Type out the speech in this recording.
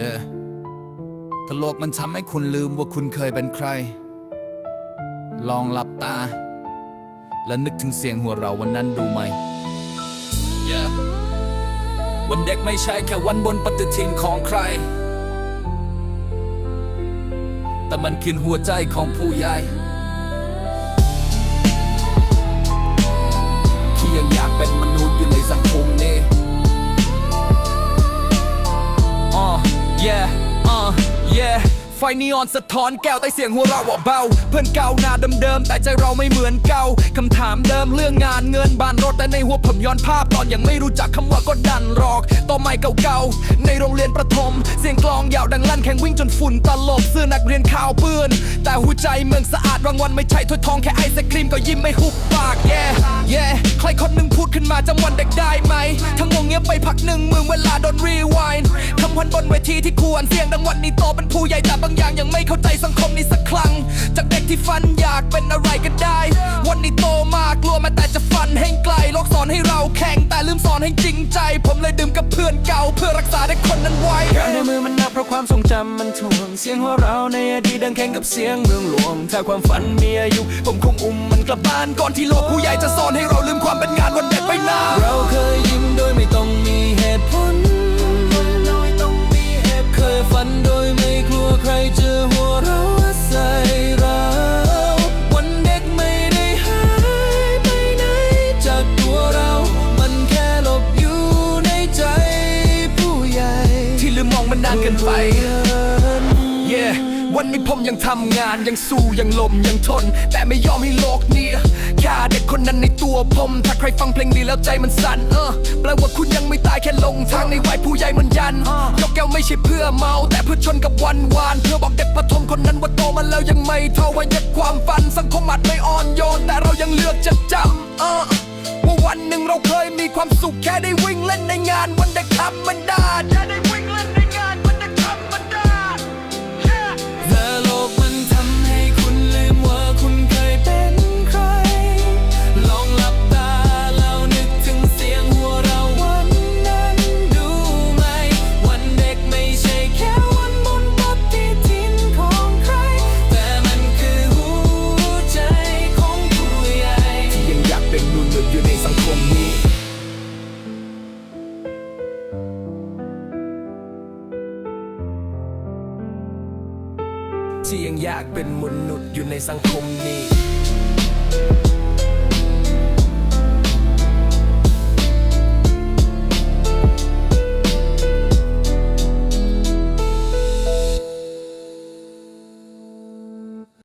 yeah ตลกมันทำให้คุณลืมว่าคุณเคยเป็นใคร ลองหลับตา และนึกถึงเสียงหัวเราะวันนั้นดูไหม yeah วันเด็กไม่ใช่แค่วันบนปฏิทินของใคร แต่มันคือหัวใจของผู้ใหญ่ที่ยังอยากเป็นมนุษย์ ไฟนีออนสะท้อนแก้วใต้เสียงหัวเราะเบา เพื่อนเก่าหน้าเดิมๆแต่ใจเราไม่เหมือนเก่าคำถามเดิมเรื่องงานเงินบ้านรถแต่ในหัวผมย้อนภาพตอนยังไม่รู้จักคำว่าก็ดันรอกต่อไม้เก่าๆในโรงเรียนประถม เสียงกลองยาวดังลั่นแข่งวิ่งจนฝุ่นตลบเสื้อนักเรียนขาวเปื้อนแต่หัวใจเมืองสะอาดรางวัลไม่ใช่ถ้วยทองแค่ไอศครีมก็ยิ้มไม่หุบปาก yeah yeah ใครคนหนึ่งพูดขึ้นมาจำวันเด็กได้ไหม ทั้งวงเงียบไปพักหนึ่งมึงเวลาโดนรีวายคำพันบนเวทีที่ควรเสียงดังวันนี้โตเป็นผู้ใหญ่แต่บางอย่างยังไม่เข้าใจสังคมนี้สักครั้ง จากเด็กที่ฝันอยากเป็นอะไรก็ได้ วันนี้โตมากกลัวมาแต่จะฝันให้ไกลโลกสอนให้เราแข่งแต่ลืมสอนให้จริงใจ ผมเลยดื่มกับเพื่อนเก่า เพื่อรักษาเด็กคนนั้นไว้แก้วในมือมันนับเพราะความทรงจำมันถ่วงเสียงหัวเราในอดีตดังแข่งกับเสียงเมืองหลวงถ้าความฝันมีอายุ ผมคงอุ้มมันกลับบ้านก่อนที่โลกผู้ใหญ่จะสอนให้เราลืมความเป็นงานวันเด็กไปนานเราเคยยิ้มโดย มมองมันนานเกินไปเพื่อน yeah วันนี้ผมยังทำงานยังสู้ยังลมยังทน แต่ไม่ยอมให้โลกนี้ฆ่าเด็กคนนั้นในตัวผม ถ้าใครฟังเพลงนี้แล้วใจมันสั่นเออแปลว่าคุณยังไม่ตายแค่ลงทางในวัยผู้ใหญ่เหมันยันยกแก้วไม่ใช่เพื่อเมา แต่เพื่อชนกับวันวาน เพื่อบอกเด็กประถมคนนั้นว่าโตมาแล้วยังไม่เท่าวัยความฝันสังคมอาจไม่อ่อนโยน แต่เรายังเลือกจะจำเออว่าวันหนึ่งเราเคยมีความสุขแค่ได้วิ่งเล่นในงานวันเด็กธรรมดาแค่ได้ ที่ยังอยากเป็นมนุษย์อยู่ในสังคมนี้